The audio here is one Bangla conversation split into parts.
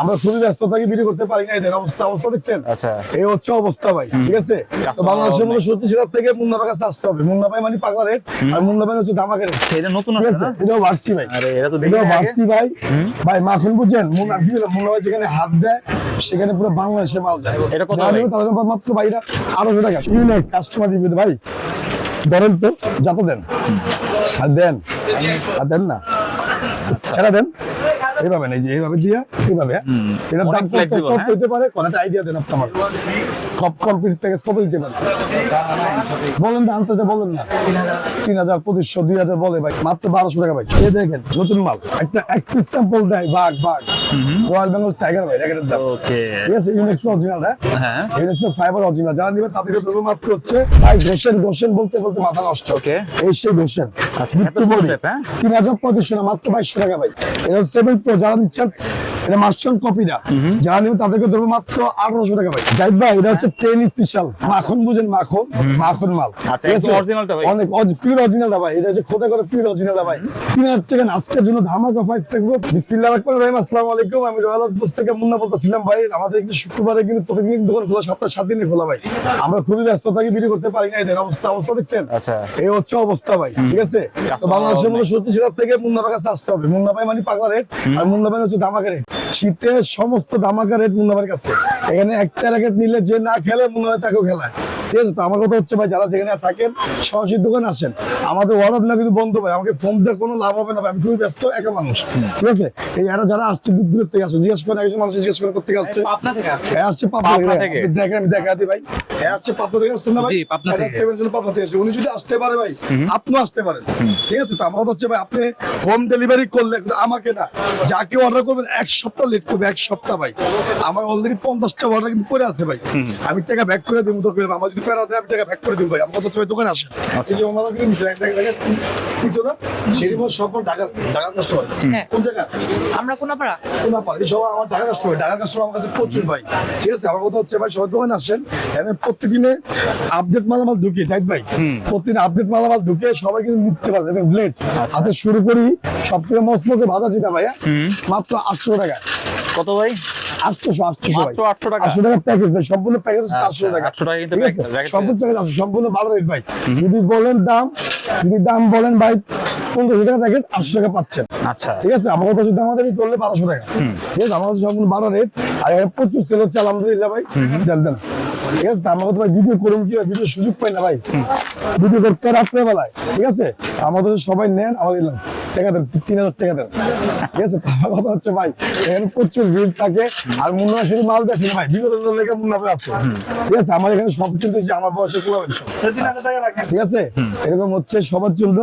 আমরা খুবই ব্যস্ত থাকি ভিডিও করতে পারি না দেখেন অবস্থা অবস্থা দেখছেন? আচ্ছা। এই হচ্ছে অবস্থা ভাই ঠিক আছে? তো বাংলাদেশের মধ্যে সত্যি সেটার থেকে মুন্না ভাই কাছে আসতে হবে। মুন্না ভাই মানে পাগলা রেট আর মুন্না ভাই হচ্ছে রেট। আচ্ছা, এটা নতুন আছে? এটাও ভার্সি ভাই। আরে এটা তো এটাও। ভার্সি ভাই। ভাই মাখন বুঝেন মুন্না কি বলে মুন্না ভাই যেখানে হাত দেয় সেখানে পুরো বাংলাদেশে মাল যায়। এটা কত যারা ভাই? তাদের মাত্র ভাইরা আড়াইশো টাকা। ইউনেক্স কাস্টমার রিভিউ ভাই ধরেন তো যাতে দেন। আর দেন। আর দেন না। ছেড়ে দেন। এইভাবে না যে এইভাবে দিয়া এইভাবে হ্যাঁ? এটার দাম কত? হ্যাঁ? হইতে পারে? কোনটা আইডিয়া দেন আপনি আমার কপ কমপ্লিট প্যাকেজ কত দিতে পারে বলেন না আনতে বলেন না। তিন হাজার পঁচিশশো দুই হাজার বলে ভাই মাত্র বারোশো টাকা ভাই। এই দেখেন নতুন মাল। একটা এক পিস স্যাম্পল দেয় বাঘ বাঘ। রয়্যাল বেঙ্গল টাইগার ভাই রেগেটের দাম। ঠিক আছে ইউনিক্স অরিজিনাল হ্যাঁ? ইউনিক্স ফাইবার অরিজিনাল যারা নিবে তাদেরকে ধরবো মাত্র হচ্ছে ভাই ঘোষেন ঘোষেন বলতে বলতে মাথা নষ্ট। ওকে এই সেই ঘোষেন আচ্ছা, হ্যাঁ? তিন হাজার পঁচিশশো না মাত্র বাইশশো টাকা ভাই। এটা সেভেন প্রো যারা নিচ্ছেন এটা মাস্টার কপিটা যারা নিবে তাদেরকে ধরবো মাত্র আঠারোশো টাকা ভাই। জাহিদ ভাই এটা হচ্ছে টেন স্পেশাল মাখন বুঝেন মাখন মাখন মাল। আচ্ছা। অনেক পিওর অরিজিনালটা ভাই। এটা হচ্ছে খোদা করে পিওর অরিজিনালটা ভাই। তিন হাজার টাকা আজকের জন্য ধামাকা ফাইট থাকব। বিসমিল্লাহ রহমান রহিম আসসালামু আলাইকুম। আমি রয়্যাল হাউস থেকে মুন্না বলতেছিলাম ভাই আমাদের কিন্তু শুক্রবারে কিন্তু প্রতিদিন দোকান খোলা সপ্তাহে সাত দিনে খোলা ভাই। আমরা খুবই ব্যস্ত থাকি ভিডিও করতে পারি না দেখেন অবস্থা অবস্থা দেখছেন? আচ্ছা। এই হচ্ছে অবস্থা ভাই ঠিক আছে? তো বাংলাদেশের মধ্যে সত্যি সেটার থেকে মুন্না ভাই কাছে আসতে হবে। মুন্না ভাই মানে পাগলা রেট আর মুন্না ভাই হচ্ছে দামাকা রেট। শীতে সমস্ত দামাকা রেট মুন্না ভাইয়ের কাছে। এখানে একটা র্যাকেট নিলে যে না খেলে মুন্না ভাই তাকেও খেলায়। ঠিক আছে? তো আমার কথা হচ্ছে ভাই যারা যেখানে থাকেন সরাসরি দোকানে আসেন। আমাদের অর্ডার না কিন্তু বন্ধ ভাই আমাকে ফোন দিয়ে কোনো লাভ হবে না ভাই আমি খুবই ব্যস্ত একা মানুষ। ঠিক আছে? এই এরা যারা আসছে দূর দূর থেকে আসছে জিজ্ঞেস করেন একজন মানুষ জিজ্ঞেস করে কোথেকে আসছে? পাবনা থেকে আসছে। হ্যাঁ আসছে পাবনা থেকে। দেখেন আমি দেখা দিই ভাই। হ্যাঁ আসছে পাবনা থেকে আসছেন না ভাই? পাবনা থেকে। পাবনা থেকে উনি যদি আসতে পারে ভাই আপনিও আসতে পারেন। ঠিক আছে? তো আমার কথা হচ্ছে ভাই আপনি হোম ডেলিভারি করলে আমাকে না যাকে অর্ডার করবেন এক সপ্তাহ লেট করবে এক সপ্তাহ ভাই। আমার অলরেডি পঞ্চাশটা অর্ডার কিন্তু করে আছে ভাই। আমি টাকা ব্যাক করে দিব তো আমার যদি প্যারা দেয় আমি টাকা ব্যাক করে দিব ভাই। আমার কথা হচ্ছে দোকানে আসেন। আচ্ছা। এই যে ওনারা কিন্তু কিছু না এরই মধ্যে সব ঢাকার ঢাকার কাস্টমার হ্যাঁ। কোন জায়গা? আমরা কোনাপাড়া। কোনো পারি সবাই আমার ঢাকা কাস্টমার ঢাকা কাস্টমার আমার কাছে প্রচুর ভাই। ঠিক আছে? আমার কথা হচ্ছে ভাই সবাই দোকানে আসেন। প্রত্যেকদিনে আপডেট মালামাল ঢুকে জাহিদ ভাই। প্রতিদিন আপডেট মালামাল ঢুকে সবাই কিন্তু নিতে পারবে। দেখেন ব্লেড হাতে শুরু করি সব থেকে মস্ত মস্ত ভাজা যেটা ভাইয়া মাত্র আটশো টাকা কত ভাই? আটশোশো আটশোশো ভাই মাত্র 800 টাকা? আটশো টাকা প্যাকেজ ভাই সম্পূর্ণ প্যাকেজ আটশো টাকা। 800 টাকা কিন্তু ঠিক আছে? package, package সম্পূর্ণ প্যাকেজ আছে সম্পূর্ণ ভালো রেট ভাই। যদি বলেন দাম যদি দাম বলেন ভাই পনেরোশো টাকা প্যাকেট আটশো টাকা পাচ্ছেন। আচ্ছা। ঠিক আছে? আমার কথা যদি আমাদের করলে বারোশো টাকা। ঠিক আছে? আমার কাছে সম্পূর্ণ বারো রেট আর এখানে প্রচুর সেল হচ্ছে আলহামদুলিল্লাহ ভাই। দেন দেন। ঠিক আছে? তো আমার ভাই ভিডিও করুন কি ভিডিও সুযোগ পাই না ভাই। ভিডিও করতে ঠিক আছে? আমাদের সবাই নেন আমাদের টাকা দেন তিন হাজার টাকা দেন। ঠিক আছে তো আমার কথা হচ্ছে ভাই এখানে প্রচুর ভিড় থাকে আর মুন্না শুধু মাল ভাই লেগে মুন্না আছে। ঠিক আছে আমার এখানে সব আমার বয়সে কুলাবেন ঠিক আছে এরকম হচ্ছে সবার জন্য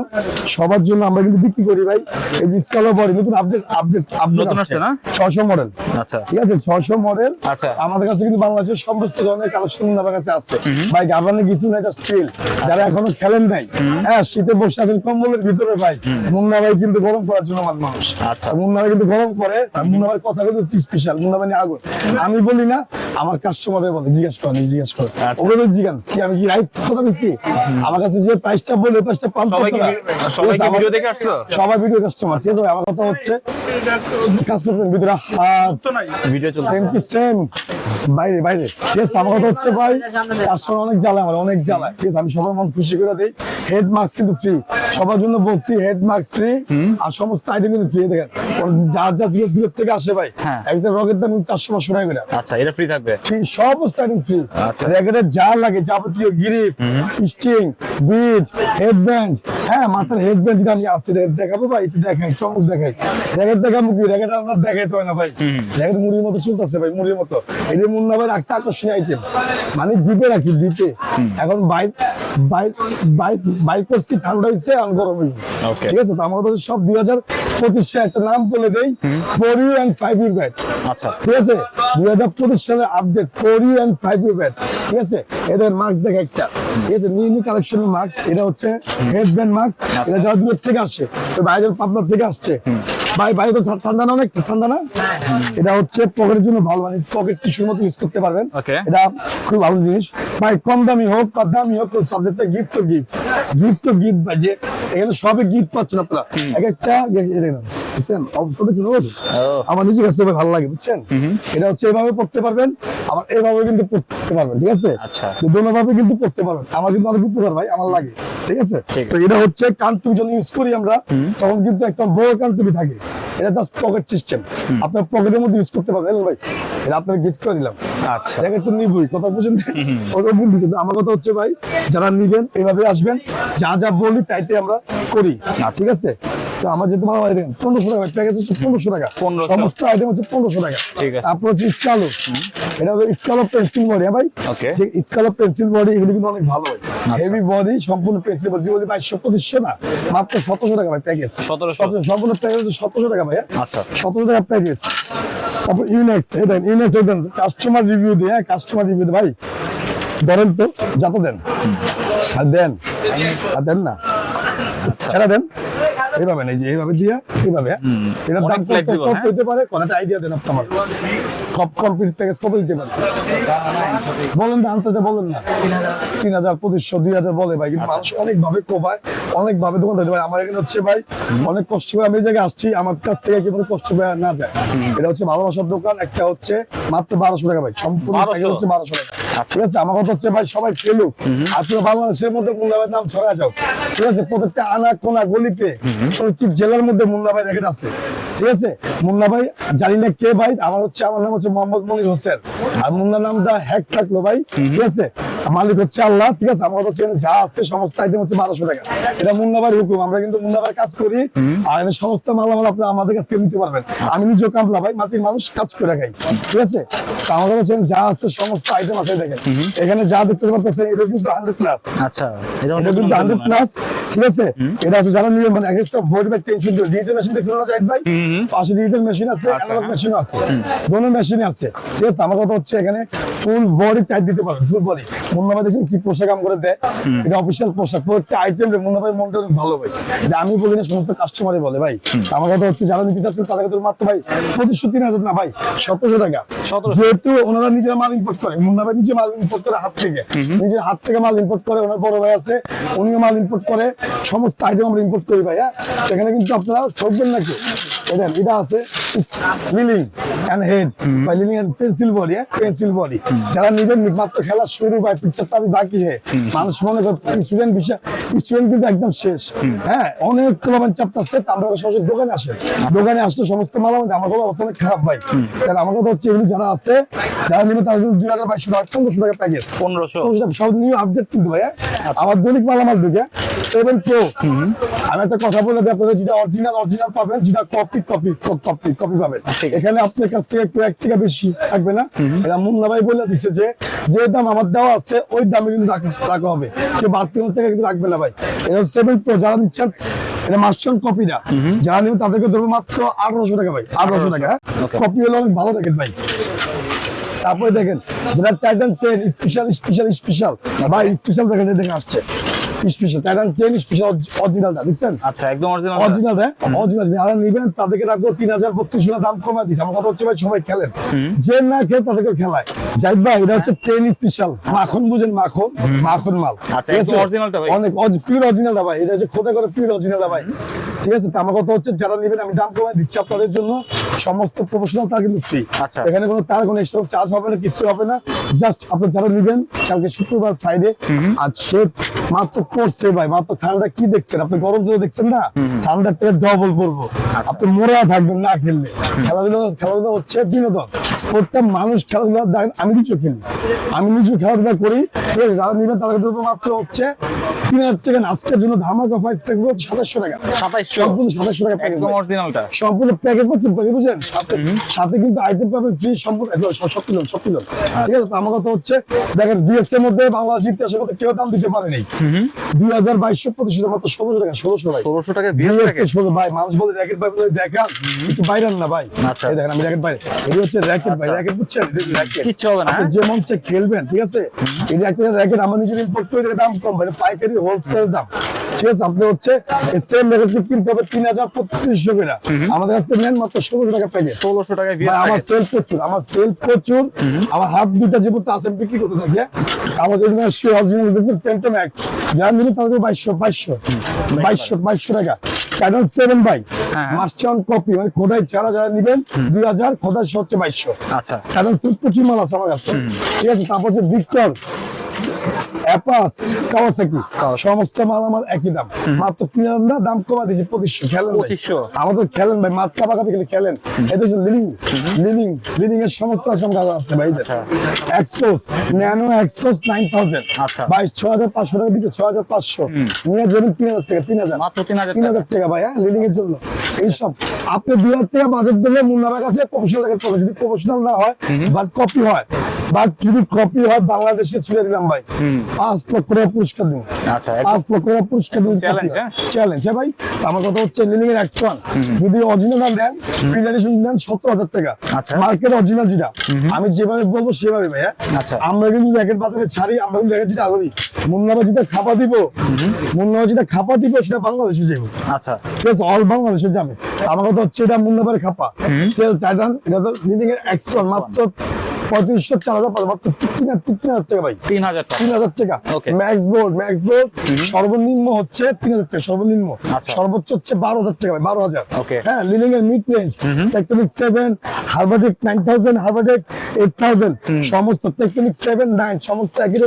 সবার জন্য আমরা কিন্তু বিক্রি করি ভাই। এই যে স্কালো বডি নতুন আপডেট আপডেট আপডেট আসছে। না? ছশো মডেল আচ্ছা। ঠিক আছে ছশো মডেল আচ্ছা। আমাদের কাছে কিন্তু বাংলাদেশের সমস্ত ধরনের কালেকশন আমার কাছে আছে। ভাই গাবানে কিছু নাই জাস্ট চিল যারা এখনও খেলেন নাই হ্যাঁ শীতে বসে আছেন কম্বলের ভিতরে ভাই। মুন্না ভাই কিন্তু গরম করার জন্য আমার মানুষ। আচ্ছা। আর মুন্না ভাই কিন্তু গরম করে আর মুন্না ভাই কথা কিন্তু স্পেশাল মুন্না ভাই আগুন। আমি বলি না আমার কাস্টমারে বলে জিজ্ঞাসা করেন জিজ্ঞাসা করেন। আচ্ছা। ওগুলো জিজ্ঞান কি আমি কি রাইট কথা বলছি আমার কাছে যে প্রাইসটা বলে প্রাইসটা পান সবাই কি ভিডিও দেখে আসছো? সবাই ভিডিও কাস্টমার ঠিক আছে আমার কথা হচ্ছে কাজ করতেন ভিতরে হাত। ভিডিও চলছে সেম টু সেম বাইরে বাইরে। ঠিক আছে আমার কথা হচ্ছে ভাই কাস্টমার অনেক জ্বালা আমার অনেক জ্বালায়। ঠিক আছে আমি সবার মন খুশি করে দিই। হেড মাস্ক কিন্তু ফ্রি সবার জন্য বলছি হেড মাস্ক ফ্রি আর সমস্ত আইটেম কিন্তু ফ্রি দেখেন। যার যা দূর দূরের থেকে আসে ভাই হ্যাঁ। একটা রকেট দাম চারশো পাঁচশো টাকা করে। আচ্ছা এটা ফ্রি থাকবে? ফ্রি সমস্ত আইটেম ফ্রি আচ্ছা। র্যাকেটের যা লাগে যাবতীয় গিরিপ স্টিং বিট হেডব্যান্ড হ্যাঁ মাথার হেডব্যান্ড যেটা আমি আসছি দেখাবো ভাই একটু দেখাই চমক দেখাই। র্যাকেট দেখাবো কি? র্যাকেট আপনার দেখাইতে হয় না ভাই। র্যাকেট মুড়ির মতো চলতেছে ভাই মুড়ির মতো। এটা মুন্না ভাই রাখছে আকর্ষণীয় আইটেম মানে দ্বীপে রাখি দ্বীপে এখন বাইক বাইক বাইক বাইক করছি ঠান্ডা হয়েছে আর গরম হয়েছে ঠিক আছে? তো আমার কাছে সব দুই হাজার পঁচিশে একটা নাম বলে দেই four U and five U bat আচ্ছা। ঠিক আছে? দুই হাজার পঁচিশ সালের update four U and five U bat ঠিক আছে? এদের মাস্ক দেখে একটা। নিউ মাস্ক এটা হচ্ছে হেড ব্যান্ড মাস্ক এটা যারা দূরের থেকে আসছে তো বাইরের পাবনার থেকে আসছে ভাই বাইরে তো ঠান্ডা না অনেক? ঠান্ডা না? এটা হচ্ছে পকেটের জন্য ভালো মানে পকেট টিস্যুর মতো ইউজ করতে পারবেন। এটা খুব ভালো জিনিস। ভাই কম দামি হোক বা দামি হোক সাবজেক্টটা গিফট তো গিফট গিফট তো গিফট ভাই যে এখানে সবে গিফট পাচ্ছেন আপনারা। এক একটা দেখেন বুঝছেন। আমার নিজের কাছে ভালো লাগে বুঝছেন? এটা হচ্ছে এভাবে পড়তে পারবেন আবার এভাবে কিন্তু পড়তে পারবেন ঠিক আছে? আচ্ছা। দোনো ভাবে কিন্তু পড়তে পারবেন। আমার কিন্তু অনেক উপকার ভাই আমার লাগে ঠিক আছে? তো এটা হচ্ছে কানটুবি যখন ইউজ করি আমরা তখন কিন্তু একদম বড় কানটুবি থাকে। এটা জাস্ট পকেট সিস্টেম আপনার পকেটের মধ্যে ইউজ করতে পারবেন ভাই। এটা আপনার গিফট করে দিলাম। আচ্ছা। দেখেন তো নিবই কথা বুঝেন ওটা বলবি কিন্তু আমার কথা হচ্ছে ভাই যারা নিবেন এভাবে আসবেন যা যা বলি তাইতে আমরা করি ঠিক আছে? তো আমার যেহেতু ভালো হয় দেখেন পনেরোশো টাকা প্যাকেজ হচ্ছে পনেরোশো টাকা। সমস্ত আইটেম হচ্ছে পনেরোশো টাকা। তারপর হচ্ছে স্কালো। এটা হলো স্কালো পেন্সিল বডি হ্যাঁ ভাই? যে স্কালো পেন্সিল বডি এগুলো কিন্তু অনেক ভালো হয়। আচ্ছা। হেভি বডি সম্পূর্ণ পেন্সিল বডি বলি বাইশশো পঁচিশশো না মাত্র সতেরোশো টাকা ভাই প্যাকেজ 1700 সম্পূর্ণ প্যাকেজ হচ্ছে সতেরোশো টাকা ভাই আচ্ছা। সতেরো টাকা প্যাকেজ তারপর ইউনেক্স এটা ইউনেক্স দেখবেন কাস্টমার রিভিউ দিয়ে কাস্টমার রিভিউ ভাই ধরেন তো যত দেন। আর দেন। আর দেন না। ছেড়া দেন। এইভাবে না এই যে এইভাবে দিয়া এইভাবে হ্যাঁ? এটার দাম কত? কত হ্যাঁ? হইতে পারে? কোনটা আইডিয়া দেন আপনি আমার কমপ্লিট প্যাকেজ কত দিতে পারে? বলেন না আনতে বলেন না। তিন হাজার পঁচিশশো দুই হাজার বলে ভাই কিন্তু মানুষ অনেক ভাবে কোপায় অনেক ভাবে দোকান ধরে। ভাই আমার এখানে হচ্ছে ভাই অনেক কষ্ট করে আমি এই জায়গায় আসছি আমার কাছ থেকে কি কোনো কষ্ট করে না যায়। এটা হচ্ছে ভালোবাসার দোকান একটা হচ্ছে মাত্র বারোশো টাকা ভাই সম্পূর্ণ প্যাকেজ হচ্ছে বারোশো টাকা। আচ্ছা। ঠিক আছে? আমার কথা হচ্ছে ভাই সবাই খেলুক আর পুরো বাংলাদেশের মধ্যে মুন্না ভাইয়ের নাম ছড়া যাও। ঠিক আছে? প্রত্যেকটা আনা কোনা গলিতে প্রত্যেক জেলার মধ্যে মুন্না ভাই রেখে আছে? ঠিক আছে? মুন্না ভাই জানি না কে ভাই আমার হচ্ছে আমার নাম হচ্ছে মোহাম্মদ মনির হোসেন। আর মুন্না নামটা হ্যাক থাকল ভাই। ঠিক আছে? মালিক হচ্ছে আল্লাহ ঠিক আছে? আমার হচ্ছে যা আছে সমস্ত আইটেম হচ্ছে বারোশো টাকা। এটা মুন্না ভাইয়ের হুকুম আমরা কিন্তু মুন্না ভাইয়ের কাজ করি। আর এখানে সমস্ত মালামাল আপনি আমাদের কাছ থেকে নিতে পারবেন। আমি নিজেও কামলা ভাই মাটির মানুষ কাজ করে খাই ঠিক আছে? আমাদের হচ্ছে যা আছে সমস্ত আইটেম আছে দেখেন। এখানে যা দেখতে পারতেছেন এটা কিন্তু হান্ড্রেড প্লাস আচ্ছা এটা এটা কিন্তু হান্ড্রেড প্লাস ঠিক আছে? এটা আছে যারা নিয়ে মানে একটা ভোট বা টেনশন ডিজিটাল মেশিন দেখছেন না জাহিদ ভাই? পাশে ডিজিটাল মেশিন আছে আচ্ছা, অ্যানালগ হ্যাঁ। মেশিন আছে। দোনো মেশিন আছে ঠিক আছে? আমার কথা হচ্ছে এখানে ফুল বডি টাইট দিতে পারবেন ফুল বডি মুন্নাভাই দেখছেন কি পোশাক আম করে দেয়? এটা অফিসিয়াল পোশাক। প্রত্যেকটা আইটেম মুন্নাভাই মনটা অনেক ভালো ভাই। আমি বলি না সমস্ত কাস্টমারই বলে ভাই। আমার কথা হচ্ছে যারা নিতে চাচ্ছেন তাদের মাত্র ভাই পঁচিশশো তিন হাজার না ভাই সতেরোশো টাকা। যেহেতু ওনারা নিজেরা মাল ইম্পোর্ট করে নিজে মাল ইম্পোর্ট করে হাত থেকে। নিজের হাত থেকে মাল ইম্পোর্ট করে ওনার বড় ভাই আছে উনিও মাল ইম্পোর্ট করে সমস্ত আইটেম আমরা ইম্পোর্ট করি ভাই হ্যাঁ সেখানে কিন্তু আপনারা ঠকবেন নাকি দেখেন এটা আছে লিলিং এন্ড হেড বা Li Ning and pencil body হ্যাঁ? পেন্সিল বডি যারা নিবেন মাত্র খেলা শুরু পিকচার বাকি মানুষ মনে করে স্টুডেন্ট বিষয় স্টুডেন্ট কিন্তু একদম শেষ। হ্যাঁ অনেক প্রমাণ আমরা সরাসরি দোকানে আসেন দোকানে আসলে সমস্ত মালামাল আমার কথা অনেক খারাপ ভাই। কারণ আমার কথা হচ্ছে এগুলো যারা আছে যারা নিবে তাদের জন্য দুই হাজার বাইশশো টাকা পনেরোশো টাকা প্যাকেজ পনেরোশো। সব নিউ আপডেট কিন্তু ভাইয়া আমার দৈনিক মালামাল ঢুকে সেভেন প্রো আমি একটা কথা বলে দিই যেটা অরিজিনাল অরিজিনাল পাবেন যেটা কপি কপি কপি কপি পাবেন। এখানে আপনার কাছ থেকে একটু এক টাকা বেশি থাকবে না। এটা মুন্না ভাই বলে দিছে যে যে দাম আমার দেওয়া আছে ওই দামে কিন্তু রাখা- হবে। কেউ বাড়তি থেকে কিন্তু রাখবে না ভাই। এটা সেভেন প্রো যারা নিচ্ছেন এটা মাস্টার কপিটা যারা নেবেন তাদেরকে ধরবো মাত্র আঠারোশো টাকা ভাই। আঠারোশো টাকা। কপি হলে অনেক ভালো রাখেন ভাই। তারপরে দেখেন যেটা Titan ten special special special ভাই স্পেশাল দেখেন দেখে আসছে। স্পেশাল টাইটান টেন স্পেশাল অরিজিনালটা বুঝছেন? আচ্ছা একদম অরিজিনাল অরিজিনাল হ্যাঁ অরিজিনাল যারা নিবেন তাদেরকে রাখব তিন হাজার বত্রিশ দাম কমা দিচ্ছে আমার কথা হচ্ছে ভাই সবাই খেলেন। যে না খেলে তাদেরকে খেলায়। যাই ভাই এটা হচ্ছে টেন স্পেশাল। মাখন বুঝেন মাখন? মাখন মাল। আচ্ছা। অনেক পিওর অরিজিনালটা ভাই। এটা হচ্ছে খোদা করে পিওর অরিজিনালটা ভাই। ঠিক আছে? তো আমার কথা হচ্ছে যারা নিবেন আমি দাম কমাই দিচ্ছি আপনাদের জন্য। সমস্ত প্রফেশনাল তার কিন্তু ফ্রি আচ্ছা। এখানে কোনো তার কোনো এক্সট্রা চার্জ হবে না কিছু হবে না। জাস্ট আপনি যারা নিবেন কালকে শুক্রবার ফ্রাইডে আর সে মাত্র পড়ছে ভাই মাত্র ঠান্ডা কি দেখছেন? আপনি গরম জল দেখছেন না? ঠান্ডার থেকে ডবল পড়ব। আচ্ছা। আপনি মোড়া থাকবেন না খেললে। খেলাধুলা খেলাধুলা হচ্ছে বিনোদন। প্রত্যেক মানুষ খেলাধুলা দেখেন আমি নিজেও খেলি। আমি নিজেও খেলাধুলা করি ঠিক আছে যারা নিবেন তাদের জন্য মাত্র হচ্ছে তিন হাজার টাকা আজকের জন্য ধামাকা ফাইট থাকবে সাতাশশো টাকা। সাতাইশশো সম্পূর্ণ সাতাশশো টাকা একদম অরিজিনালটা সম্পূর্ণ প্যাকেজ প্যাকেজ বুঝছেন সাথে সাথে কিন্তু আইটেম পাবেন ফ্রি সম্পূর্ণ সব পিলন সব পিলন ঠিক আছে আমার কথা হচ্ছে দেখেন বিএস এর মধ্যে বাংলাদেশ ইতিহাসের মধ্যে কেউ দাম দিতে পারে নাই। দুই হাজার বাইশশো পঁচিশশো মাত্র ষোলোশো টাকা ষোলোশো ভাই। ষোলোশো টাকা বিএস ষোলো ভাই মানুষ বলে র্যাকেট ভাই দেখান একটু বাইরেন না ভাই। আচ্ছা। দেখেন আমি র্যাকেট বাইরে এই হচ্ছে র্যাকেট ভাই আচ্ছা। র্যাকেট বুঝছেন? কিচ্ছু হবে না আপনি হ্যাঁ? খেলবেন ঠিক আছে? র্যাকেট আমার নিজের ইম্পোর্ট করে দাম কম ভাই পাইকারি হোলসেল দাম। ঠিক আছে? আপনি হচ্ছে সেম রেখে কিনতে হবে তিন হাজার পঁয়ত্রিশশো করে। আমাদের কাছ থেকে নেন মাত্র ষোলোশো টাকা প্যাকেজ ষোলোশো টাকায় আমার সেল প্রচুর আমার সেল প্রচুর। আমার হাত দুটা যে আছে বিক্রি করতে থাকে আমার যদি অরিজিনাল দেখছেন পেন্টো ম্যাক্স যারা নিবে তাদের বাইশশো বাইশশো। বাইশশো বাইশশো টাকা। ক্যানন সেভেন বাই হ্যাঁ। মাস্টার কপি মানে খোদাই ছাড়া যারা নিবেন দুই হাজার খোদাই হচ্ছে বাইশশো। আচ্ছা। কারণ প্রচুর মাল আছে আমার কাছে। ঠিক আছে তারপর যে ভিক্টর। অ্যাপাস কাওয়াসাকি সমস্ত মাল আমার একই দাম। মাত্র তিন হাজার দাম কমা দিয়েছে পঁচিশশো। খেলেন আমাদের খেলেন ভাই মাঠ কাপা খেলে খেলেন। হচ্ছে লিলিং লিলিং লিলিং এর সমস্ত রকম কাজ আছে ভাই। এক্সপোস ন্যানো এক্সপোস নাইন থাউজেন্ড। বাইশ ছ হাজার পাঁচশো টাকা বিক্রি ছ হাজার পাঁচশো। নিয়ে যাবেন তিন হাজার টাকা তিন হাজার মাত্র তিন হাজার তিন হাজার টাকা ভাই হ্যাঁ লিডিং এর জন্য। এইসব আপনি দুই হাজার টাকা বাজেট দিলে মুন্নাবার কাছে প্রফেশনাল প্রফেশনাল না হয় বাট কপি হয়। বাট যদি কপি হয় বাংলাদেশে ছেড়ে দিলাম ভাই। পাঁচ লক্ষ টাকা পুরস্কার দিন আচ্ছা পাঁচ লক্ষ টাকা পুরস্কার দিন? চ্যালেঞ্জ হ্যাঁ। ভাই? আমার কথা হচ্ছে এর একশো যদি অরিজিনাল দেন প্রিজারেশন দেন সত্তর হাজার টাকা। আচ্ছা। মার্কেট অরিজিনাল যেটা। আমি যেভাবে বলব সেভাবে ভাই হ্যাঁ? আচ্ছা। আমরা কিন্তু র্যাকেট বাজারে ছাড়ি আমরা কিন্তু র্যাকেট যেটা মুন্নাবা যেটা খাপা দিব মুন্নাবা যেটা খাপা দিব সেটা বাংলাদেশে যাব আচ্ছা। ঠিক আছে অল বাংলাদেশে যাবে। আমার কথা হচ্ছে এটা মুন্নাবার খাপা। তেল টাইটান এটা তো এর একশো মাত্র পঁয়ত্রিশশো চার হাজার পাঁচ তিন তিন হাজার টাকা ভাই। তিন হাজার তিন হাজার টাকা। ম্যাক্স বোর্ড ম্যাক্স বোর্ড সর্বনিম্ন হচ্ছে তিন হাজার টাকা সর্বনিম্ন। আচ্ছা। সর্বোচ্চ হচ্ছে বারো হাজার টাকা ভাই বারো হাজার। হ্যাঁ লিলিং এর mid range Tectonic seven Halbertec nine thousand Halbertec eight thousand সমস্ত টেকটনিক সেভেন নাইন সমস্ত একই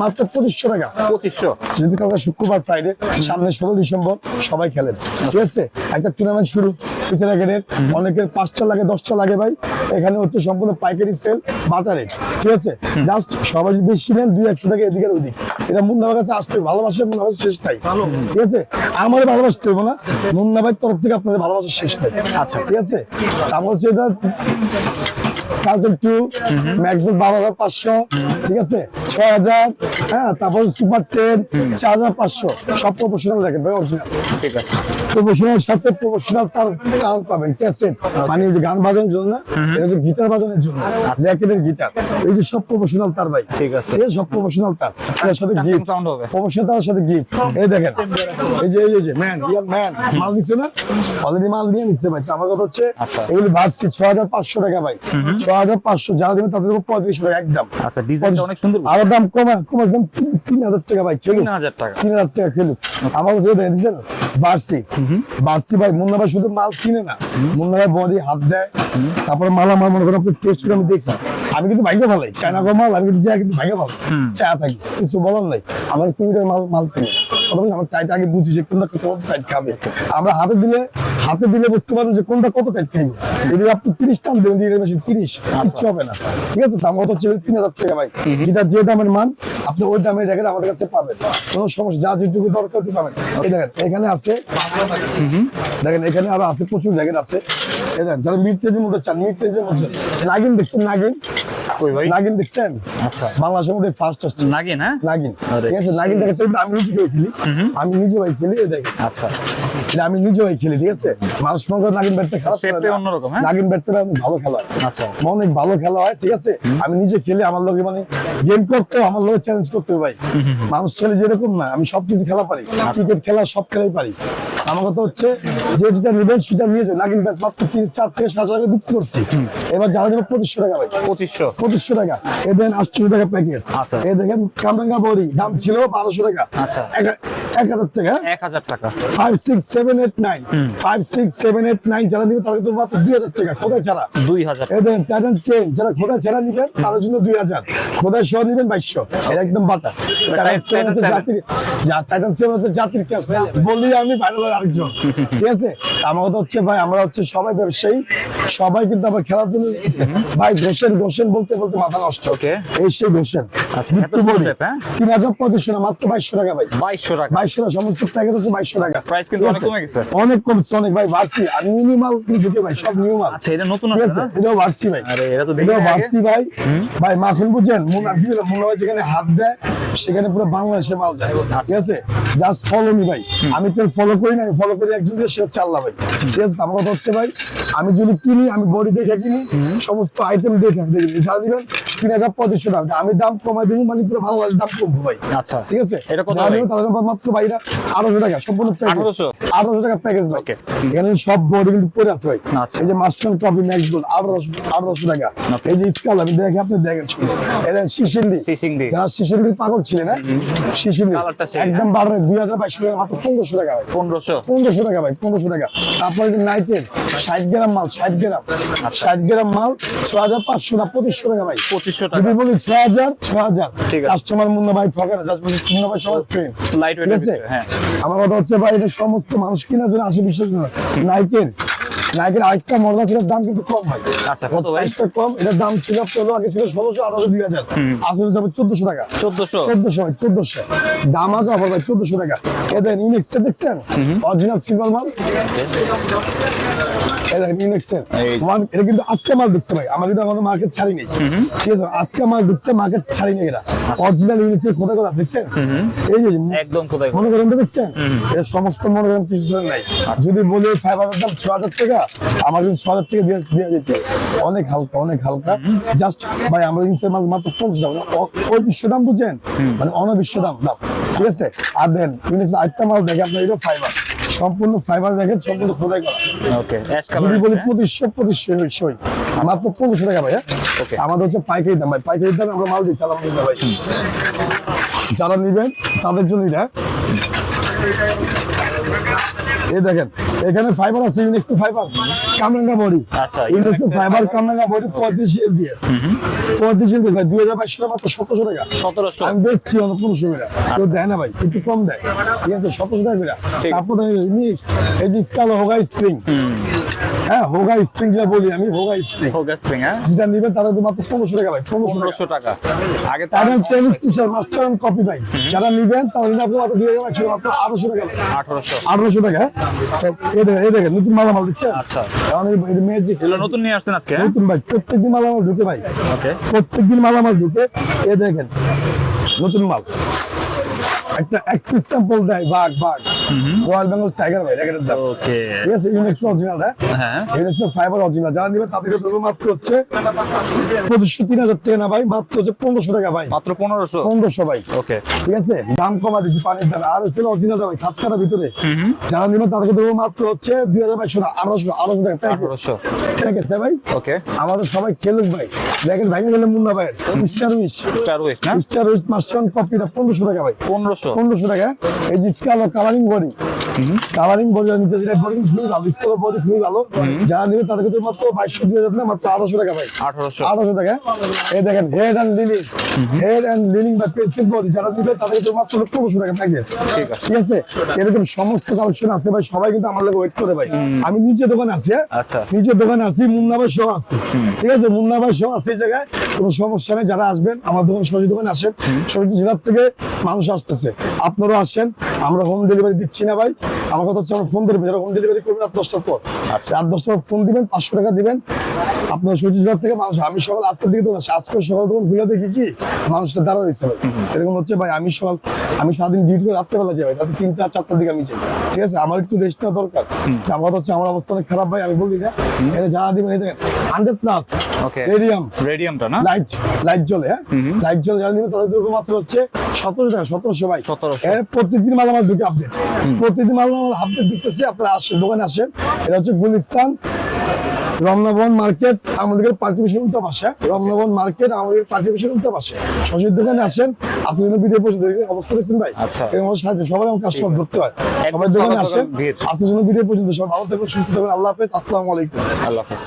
মাত্র পঁচিশশো টাকা। পঁচিশশো। যদি কালকে শুক্রবার ফ্রাইডে সামনে ষোলো ডিসেম্বর সবাই খেলেন। ঠিক আছে? একটা টুর্নামেন্ট শুরু পিছনে অনেকের পাঁচটা লাগে দশটা লাগে ভাই। এখানে হচ্ছে সম্পূর্ণ পাইকারি সেল বাটা রেট ঠিক আছে? জাস্ট সবাই বেশি নেন দুই একশো টাকা এদিকে ওদিক। এটা মুন্না কাছে আসতে ভালোবাসে মুন্না শেষ নাই। ঠিক আছে? আমার ভালোবাসতে হবে না। মুন্না ভাই তরফ থেকে আপনাদের ভালোবাসা শেষ নাই। আচ্ছা। ঠিক আছে? তারপর হচ্ছে এটা কালকে টু ম্যাক্সিমাম বারো হাজার পাঁচশো। ঠিক আছে? ছয় হাজার হ্যাঁ তারপর সুপার টেন চার হাজার পাঁচশো। সব প্রফেশনাল রাখেন ভাই অরিজিনাল ঠিক আছে। প্রফেশনাল সাথে প্রফেশনাল তার তার পাবেন ক্যাসেট মানে এই যে গান বাজানোর জন্য এটা হচ্ছে গিটার বাজানোর জন্য জ্যাকেটের গিটার। এই যে সব প্রফেশনাল তার ভাই। ঠিক আছে। এই সব প্রফেশনাল তার। এর সাথে গিফট সাউন্ড হবে। প্রফেশনাল তার সাথে গিফট এই দেখেন এই যে এই যে- ম্যান ইয়ার ম্যান মাল দিচ্ছে না? অলরেডি মাল দিয়ে নিচ্ছে ভাই। তো আমার কথা হচ্ছে আচ্ছা। এগুলি ভার্সি ছ হাজার পাঁচশো টাকা ভাই। ছ হাজার পাঁচশো যারা দেবেন তাদের উপর পঁয়ত্রিশশো টাকা একদম। আচ্ছা ডিজাইনটা অনেক সুন্দর। আরও দাম কমা কমা একদম তিন- হাজার টাকা ভাই তিন হাজার টাকা। তিন হাজার টাকা খেলুক। আমার যে দেয় দিচ্ছেন ভাই মুন্না ভাই শুধু মাল কিনে না। মুন্না ভাই বডি হাত দেয়। তারপরে মাল আমার মনে করেন আপনি টেস্ট করে আমি দেখি। আমি কিন্তু ভাইকে ভালো চায়না মাল আমি কিন্তু যা কিন্তু ভাইকে ভালো। চা থাকি। কিছু বলার নাই। আমার কুড়িটার মাল মাল কিনে। বলি আমার টাইট আগে বুঝি যে কোনটা কত টাইট খাবে। আমরা হাতে দিলে হাতে দিলে বুঝতে পারব যে কোনটা কত টাইট খাইবে। যদি আপনি তিরিশ টান দেবেন দিয়ে মেশিন তিরিশ কিচ্ছু হবে না। ঠিক আছে? দাম কত হচ্ছে? তিন হাজার টাকা ভাই। যেটা যে দামের মান আপনি ওই দামের র্যাকেট আমাদের কাছে পাবেন। কোনো সমস্যা যা যেটুকু দরকার ওটুকু পাবেন। এই দেখেন এখানে আছে দেখেন এখানে আরও আছে প্রচুর র্যাকেট আছে। এই দেখেন যারা মিড রেঞ্জের মধ্যে চান মিড রেঞ্জের মধ্যে নাগিন দেখছেন নাগিন? কই ভাই? নাগিন দেখছেন? আচ্ছা। বাংলাদেশের মধ্যে ফার্স্ট আসছে। নাগিন হ্যাঁ? নাগিন। ঠিক আছে নাগিন দেখে আমি নিজে ভাই খেলি আমি নিজে ভাই খেলি দেখেন। আচ্ছা। আমি নিজে ভাই খেলি ঠিক আছে? মানুষ মনে নাগিন ব্যাটটা খারাপ খেলে অন্যরকম, হ্যাঁ? নাগিন ব্যাটটা ভালো খেলা হয়। আচ্ছা। অনেক ভালো খেলা হয় ঠিক আছে? আমি নিজে খেলি আমার লোকে মানে গেম করতে আমার লোকে চ্যালেঞ্জ করতে হবে ভাই মানুষ ছেলে যেরকম না আমি সবকিছু খেলা পারি। ক্রিকেট খেলা সব খেলাই পারি। আমার কথা হচ্ছে যে যেটা নেবেন সেটা নিয়ে যাবে নাগিন ব্যাট মাত্র তিন চার থেকে সাত হাজার বিক্রি করছি। এবার যারা দেবে পঁচিশশো টাকা ভাই। পঁচিশশো। পঁচিশশো টাকা। এ দেন আটশো টাকা প্যাকেজ এদের এ দেখেন কামরাঙ্গা বড়ি দাম ছিল বারোশো টাকা। আচ্ছা। এক- হাজার টাকা? এক হাজার টাকা। Five six seven eight nine five six seven eight nine যারা দিবে তাদের তো মাত্র দুই হাজার টাকা খোদাই ছাড়া। দুই হাজার। যারা খোদাই ছাড়া নিবেন তাদের জন্য দুই হাজার। খোদাই সহ নিবেন বাইশশো। এটা একদম বাটা। বলি আমি আরেকজন। ঠিক আছে? আমার কথা হচ্ছে ভাই আমরা হচ্ছে সবাই ব্যবসায়ী। সবাই কিন্তু আমার খেলার জন্য ভাই ঘোষেন ঘোষেন বলতে বলতে মাথা নষ্ট. এই সেই ঘোষেন। আচ্ছা, হ্যাঁ? তিন হাজার পঁচিশশো না মাত্র বাইশশো টাকা ভাই। বাইশশো টাকা। বাইশশো টাকা সমস্ত প্যাকেজ হচ্ছে বাইশশো টাকা। Price কিন্তু অনেক কমে গেছে। অনেক কমছে অনেক ভাই ভার্সি আর নিউ মাল কিন্তু ভাই সব নিউ মাল আচ্ছা এটা নতুন আছে আছে? এটাও ভার্সি ভাই। আরে এটা তো এটাও নাই ভাই। ভাই মাখন বুঝছেন? মুনা কি বলে? মুনা ভাই যেখানে হাত দেয় সেখানে পুরো বাংলাদেশের মাল যায়। আচ্ছা। ঠিক আছে? জাস্ট ফলো মি ভাই। আমি তো ফলো করি না আমি ফলো করি একজন সে হচ্ছে আল্লাহ ভাই। ঠিক আছে? আমার কথা হচ্ছে ভাই আমি যদি কিনি আমি বডি দেখে কিনি সমস্ত আইটেম দেখে দেখি যারা দিবেন তিন হাজার পঁচিশশো টাকা আমি দাম কমাই দিব মানে পুরো বাংলাদেশ দাম কমবো ভাই। আচ্ছা। ঠিক আছে? এটা কত তাদের মাত্র ভাইরা আঠারোশো টাকা সম্পূর্ণ আঠারোশো? আঠারোশো টাকা প্যাকেজ ভাই। এখানে সব বডি কিন্তু পরে আছে ভাই। আচ্ছা। এই যে মাস্টার কপি ম্যাক্স গোল আঠারোশো আঠারোশো টাকা। এই যে স্কাল আমি দেখে আপনি দেখেন এটা শিশিন্দি যারা শিশিন্দি পাগল ছিলেন হ্যাঁ। শিশিন্দি একদম বাড়ে দুই হাজার বাইশশো টাকা মাত্র পনেরোশো টাকা ভাই। পনেরোশো। পনেরোশো টাকা ভাই পনেরোশো টাকা। তারপরে যে নাইটের ষাট গ্রাম মাল ষাট গ্রাম। ষাট গ্রাম মাল ছ হাজার পাঁচশো না পঁচিশশো টাকা ভাই। পঁচিশশো যদি বলি ছ হাজার ছ হাজার। কাস্টমার মুন্না ভাই ঠকে না মুন্না ভাই সবার ফ্রেন্ড লাইট ঠিক আছে? হ্যাঁ। আমার কথা হচ্ছে ভাই এটা সমস্ত মানুষ কেনার জন্য আসে বিশ্বাস নাইকের নাইকের আরেকটা মডেল আছে দাম কিন্তু কম ভাই। আচ্ছা কত ভাই? প্রাইসটা কম এটার দাম ছিল চলো আগে ছিল ষোলোশো আঠারোশো দুই হাজার। আসলে যাবে চোদ্দশো টাকা। চোদ্দশো? চোদ্দশো ভাই চোদ্দশো। দাম আগে অফার ভাই চোদ্দশো টাকা। এদের দেখছেন? অরিজিনাল সিলভার মাল। এটা ইনেক্সের এটা কিন্তু আজকে মাল ঢুকছে ভাই। আমার কিন্তু এখনও মার্কেট ছাড়ি নেই ঠিক আছে আজকে মাল ঢুকছে মার্কেট ছাড়ি নেই এটা অরিজিনাল ইনেক্সের কোথা কোথা দেখছেন? এই যে একদম কোথায় মনে করেন দেখছেন? এটা সমস্ত মনে করেন কিছু নাই। যদি বলি ফাইবারের দাম ছ হাজার টাকা আমার কিন্তু হাজার টাকা দিয়ে দিয়ে অনেক হালকা অনেক হালকা। জাস্ট ভাই আমরা মাল মাত্র পঞ্চাশ মানে ওই বিশ্ব দাম মানে অনবিশ্ব দাম দাম। ঠিক আছে? আর দেন আরেকটা মাল দেখে আপনার এটা ফাইবার সম্পূর্ণ ফাইবার দেখেন সম্পূর্ণ খোদাই করা। ওকে যদি বলি মাত্র পনেরোশো টাকা ভাই হ্যাঁ? আমাদের হচ্ছে পাইকারি দাম ভাই। পাইকারি দামে আমরা মাল দিচ্ছি আলহামদুলিল্লাহ ভাই। যারা নিবেন তাদের জন্য এটা এই দেখেন এখানে ফাইবার আছে ইউনিক্স ফাইবার কামরাঙ্গা বডি। আচ্ছা, ইউনিক্স ফাইবার কামরাঙ্গা বডি পঁয়ত্রিশ এলবিএস পঁয়ত্রিশ এলবিএস ভাই দুই হাজার বাইশশো টাকা মাত্র সতেরোশো টাকা। সতেরোশো। আমি বেচছি অন্য পনেরোশো টাকা। কেউ দেয় না ভাই একটু কম দেয়। ঠিক আছে সতেরোশো টাকা। তারপরে মিক্স এই যে স্কাল হোগা স্প্রিং হ্যাঁ হোগা স্প্রিং যেটা বলি আমি হোগা স্প্রিং হোগা স্প্রিং হ্যাঁ? যেটা নিবেন তাদের তো মাত্র পনেরোশো টাকা ভাই পনেরোশো টাকা। টাকা। আগে তো তাদের টেনিস টিচার মাস্টার কপি ভাই। যারা নিবেন তাদের জন্য আপনার মাত্র দুই হাজার একশো মাত্র আঠারোশো টাকা। ভাই। আঠারোশো। আঠারোশো টাকা তো এই দেখেন নতুন মালামাল দেখছেন আচ্ছা। কারণ এই ম্যাজিক এগুলো নতুন নিয়ে আসছেন আজকে? নতুন ভাই প্রত্যেকদিন মালামাল ঢুকে ভাই। ওকে প্রত্যেকদিন মালামাল ঢুকে এ দেখেন নতুন মাল। একটা এক পিস স্যাম্পল দেয় বাঘ বাঘ। রয়্যাল বেঙ্গল টাইগার ভাই দাম ওকে ঠিক আছে ইউনিক্স অরিজিনাল হ্যাঁ? হ্যাঁ। ইউনিক্স ফাইবার অরিজিনাল যারা নিবে তাদেরকে ধরবো মাত্র হচ্ছে পঁচিশশো তিন হাজার টাকা না ভাই মাত্র হচ্ছে পনেরোশো টাকা ভাই। মাত্র পনেরোশো? পনেরোশো ভাই। ওকে ঠিক আছে? দাম কমা দিছি পানির দাম আর এসে অরিজিনাল ভাই সাত কাটার ভিতরে যারা নিবে তাদেরকে ধরবো মাত্র হচ্ছে দুই হাজার বাইশশো না আঠারোশো আঠারোশো টাকা আঠারোশো। প্যাকেজ ভাই? ওকে আমাদের সবাই খেলুক ভাই। দেখেন ভাইকে গেলে মুন্না ভাইয়ের। স্টার উইশ স্টার ওয়েস্ট না? স্টার উইশ কপিটা পনেরোশো টাকা ভাই। পনেরোশো পনেরোশো? টাকা। এই যে skull colouring body colouring body নিতে যেটা বডি খুবই ভালো স্কাল বডি খুবই ভালো। যারা নেবে তাদেরকে তো মাত্র বাইশশো দুই হাজার না মাত্র আঠারোশো টাকা ভাই। আঠারোশো। আঠারোশো টাকা। এই দেখেন head and Li Ning head and Li Ning বা পেন্সিল বডি যারা নিবে তাদেরকে তো মাত্র পনেরোশো টাকা প্যাকেজ ঠিক আছে। এরকম সমস্ত কালেকশন আছে ভাই সবাই কিন্তু আমার লোক ওয়েট করে ভাই। আমি নিজে দোকানে আছি হ্যাঁ? আচ্ছা। নিজের দোকানে আছি মুন্না ভাই সহ আছি। ঠিক আছে? মুন্না ভাই সহ আছে এই জায়গায়। কোনো সমস্যা নেই যারা আসবেন আমার দোকান সরাসরি দোকানে আসেন। সরাসরি জেলার থেকে মানুষ আসতেছে। আপনারাও আসেন আমরা হোম ডেলিভারি দিচ্ছি না ভাই। আমার কথা হচ্ছে আমরা ফোন দেবেন যারা হোম ডেলিভারি করবেন রাত দশটার পর। আচ্ছা। রাত দশটার ফোন দিবেন পাঁচশো টাকা দিবেন। আপনার জেলার থেকে মানুষ আমি সকাল আটটার দিকে আসি। আজকে সকাল দোকান খুলে দেখি কি মানুষটা দাঁড়া রয়েছে ভাই। এরকম হচ্ছে ভাই আমি সকাল আমি সারাদিন ডিউটি করে রাত্রেবেলা যাই ভাই রাতে তিনটা চারটার দিকে আমি যাই। ঠিক আছে? আমার একটু রেস্ট নেওয়া দরকার। আমার কথা হচ্ছে আমার অবস্থা অনেক খারাপ ভাই আমি বলি না। এটা জানা দিবেন দেখেন হান্ড্রেড প্লাস ওকে রেডিয়াম রেডিয়ামটা না? লাইট লাইট জ্বলে হ্যাঁ? লাইট জ্বলে যারা তাদের জন্য মাত্র হচ্ছে টাকা সতেরোশো ভাই। 1700 এর মালামাল ঢুকে আপডেট মালামাল আপডেট ঢুকতেছে আপনারা আসেন দোকানে আসেন। এটা হচ্ছে গুলিস্তান রমনাবন মার্কেট আমাদের পার্টিভিশন উল্টা পাশে। রমনাবন মার্কেট আমাদের পার্টিভিশন উল্টা পাশে। শশীর দোকানে আসেন আসলে জন্য ভিডিও পর্যন্ত দেখছেন অবস্থা দেখছেন ভাই? আচ্ছা। এরকম সাথে সবাই আমার কাস্টমার ধরতে হয়। সবাই দোকানে আসেন জন্য ভিডিও পর্যন্ত সবাই ভালো থাকবেন সুস্থ থাকবেন। আল্লাহ হাফেজ। আসসালামু আলাইকুম। আল্লাহ হাফেজ।